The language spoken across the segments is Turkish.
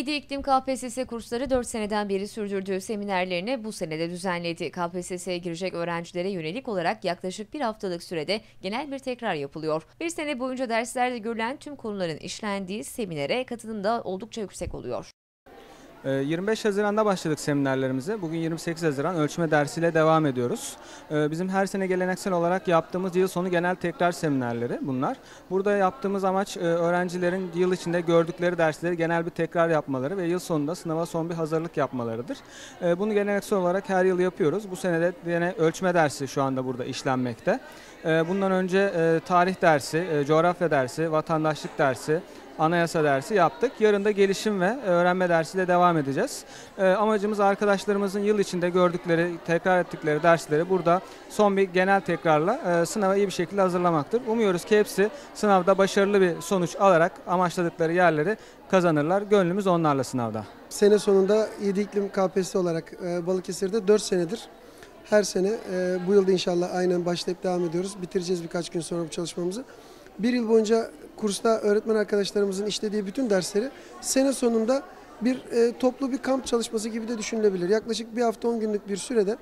7 İklim KPSS kursları 4 seneden beri sürdürdüğü seminerlerini bu senede düzenledi. KPSS'ye girecek öğrencilere yönelik olarak yaklaşık bir haftalık sürede genel bir tekrar yapılıyor. Bir sene boyunca derslerde görülen tüm konuların işlendiği seminere katılım da oldukça yüksek oluyor. Ee, 25 Haziran'da başladık seminerlerimize. Bugün 28 Haziran ölçme dersiyle devam ediyoruz. Ee, Bizim her sene geleneksel olarak yaptığımız yıl sonu genel tekrar seminerleri bunlar. Burada yaptığımız amaç e, öğrencilerin yıl içinde gördükleri dersleri genel bir tekrar yapmaları ve yıl sonunda sınava son bir hazırlık yapmalarıdır. Ee, Bunu geleneksel olarak her yıl yapıyoruz. Bu sene de yine ölçme dersi şu anda burada işlenmekte. Ee, Bundan önce e, tarih dersi, e, coğrafya dersi, vatandaşlık dersi, anayasa dersi yaptık. Yarın da gelişim ve öğrenme dersiyle devam edeceğiz. Ee, amacımız arkadaşlarımızın yıl içinde gördükleri, tekrar ettikleri dersleri burada son bir genel tekrarla e, sınava iyi bir şekilde hazırlamaktır. Umuyoruz ki hepsi sınavda başarılı bir sonuç alarak amaçladıkları yerleri kazanırlar. Gönlümüz onlarla sınavda. Sene sonunda 7 iklim KPSS olarak e, Balıkesir'de 4 senedir her sene e, bu yılda inşallah aynen başlayıp devam ediyoruz. Bitireceğiz birkaç gün sonra bu çalışmamızı. Bir yıl boyunca kursta öğretmen arkadaşlarımızın işlediği bütün dersleri sene sonunda bir e, toplu bir kamp çalışması gibi de düşünülebilir. Yaklaşık bir hafta 10 günlük bir sürede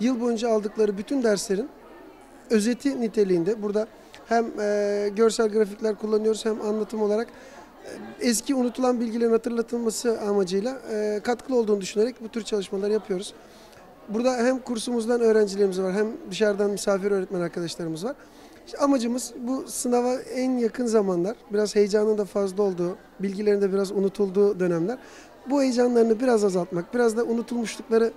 yıl boyunca aldıkları bütün derslerin özeti niteliğinde burada hem e, görsel grafikler kullanıyoruz hem anlatım olarak e, eski unutulan bilgilerin hatırlatılması amacıyla e, katkılı olduğunu düşünerek bu tür çalışmalar yapıyoruz. Burada hem kursumuzdan öğrencilerimiz var hem dışarıdan misafir öğretmen arkadaşlarımız var. İşte amacımız bu sınava en yakın zamanlar, biraz heyecanın da fazla olduğu, bilgilerin de biraz unutulduğu dönemler. Bu heyecanlarını biraz azaltmak, biraz da unutulmuşlukları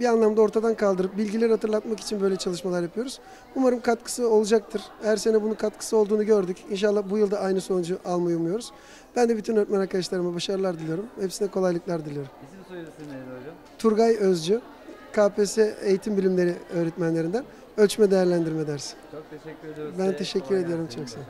bir anlamda ortadan kaldırıp bilgileri hatırlatmak için böyle çalışmalar yapıyoruz. Umarım katkısı olacaktır. Her sene bunun katkısı olduğunu gördük. İnşallah bu yılda aynı sonucu almayı umuyoruz. Ben de bütün öğretmen arkadaşlarıma başarılar diliyorum. Hepsine kolaylıklar diliyorum. İsim soyadı neydi hocam? Turgay Özcü, KPSS Eğitim Bilimleri öğretmenlerinden ölçme değerlendirme dersi. Çok teşekkür ediyoruz. Ben teşekkür ediyorum, çok sağ ol.